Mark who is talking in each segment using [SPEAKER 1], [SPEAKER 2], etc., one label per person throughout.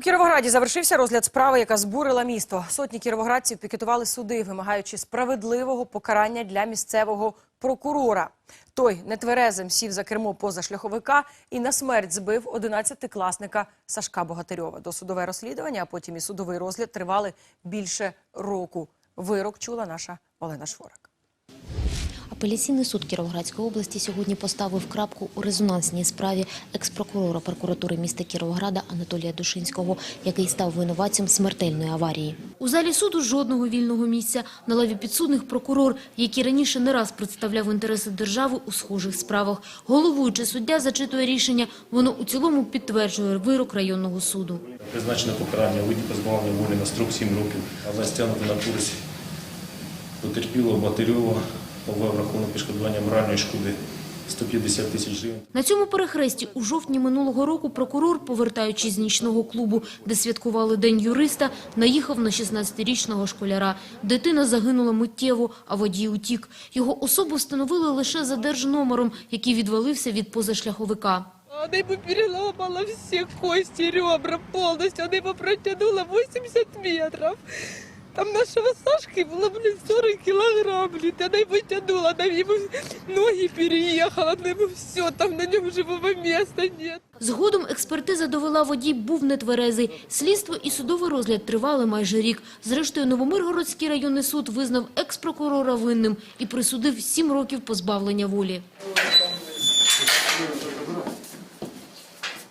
[SPEAKER 1] У Кіровограді завершився розгляд справи, яка збурила місто. Сотні кіровоградців пікетували суди, вимагаючи справедливого покарання для місцевого прокурора. Той нетверезим сів за кермо позашляховика і на смерть збив 11-класника Сашка Богатирьова. Досудове розслідування, а потім і судовий розгляд тривали більше року. Вирок чула наша Олена Шворак.
[SPEAKER 2] Апеляційний суд Кіровоградської області сьогодні поставив крапку у резонансній справі екс-прокурора прокуратури міста Кіровограда Анатолія Душинського, який став винуватцем смертельної аварії. У залі суду жодного вільного місця. На лаві підсудних прокурор, який раніше не раз представляв інтереси держави у схожих справах. Головуючий суддя зачитує рішення. Воно у цілому підтверджує вирок районного суду.
[SPEAKER 3] Призначено покарання у виді позбавлення волі на строк 7 років, але стягнути на користь потерпілого Батирьова Павла враховано відшкодування моральної шкоди 150 тисяч гривень.
[SPEAKER 2] На цьому перехресті у жовтні минулого року прокурор, повертаючись з нічного клубу, де святкували День юриста, наїхав на 16-річного школяра. Дитина загинула миттєво, а водій утік. Його особу встановили лише за держномером, який відвалився від позашляховика.
[SPEAKER 4] Она ему переломала все кости, ребра полностью. Она его протянула 80 метров. Там нашего Сашки было, блин, 40 килограмм, блин. Она его тянула, она ему ноги переехала, она ему все, там на нем живого места нет.
[SPEAKER 2] Згодом експертиза довела водій був нетверезий. Слідство і судовий розгляд тривали майже рік. Зрештою, Новомиргородський районний суд визнав екс-прокурора винним і присудив 7 років позбавлення волі.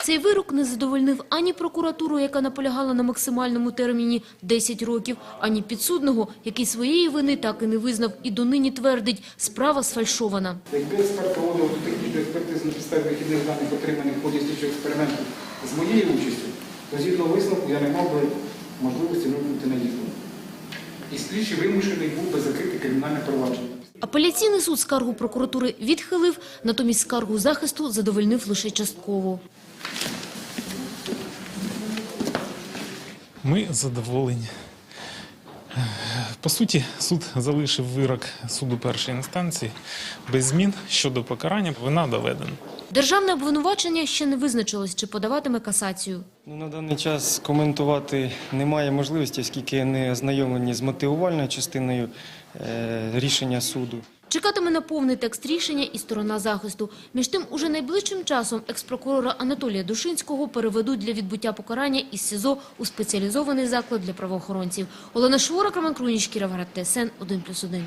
[SPEAKER 2] Цей вирок не задовольнив ані прокуратуру, яка наполягала на максимальному терміні 10 років, ані підсудного, який своєї вини так і не визнав і донині твердить, справа сфальшована.
[SPEAKER 5] Якби експерт проводив технічну експертизу на підставі вихідних даних, отриманих в ході слідчого експерименту з моєю участю, то згідно висновку я не мав би можливості вимкнути на їзду. І слідчий вимушений був би закрити кримінальне провадження.
[SPEAKER 2] Апеляційний суд скаргу прокуратури відхилив, натомість скаргу захисту задовольнив лише частково.
[SPEAKER 6] Ми задоволені. По суті, суд залишив вирок суду першої інстанції без змін щодо покарання. Вина доведена.
[SPEAKER 2] Державне обвинувачення ще не визначилось, чи подаватиме касацію.
[SPEAKER 7] Ну, на даний час коментувати немає можливості, оскільки не ознайомлені з мотивувальною частиною е, рішення суду.
[SPEAKER 2] Чекатиме на повний текст рішення і сторона захисту. Між тим, уже найближчим часом екс-прокурора Анатолія Душинського переведуть для відбуття покарання із СІЗО у спеціалізований заклад для правоохоронців. Олена Шворак, Роман Крунічкіра, ТСН 1+,1.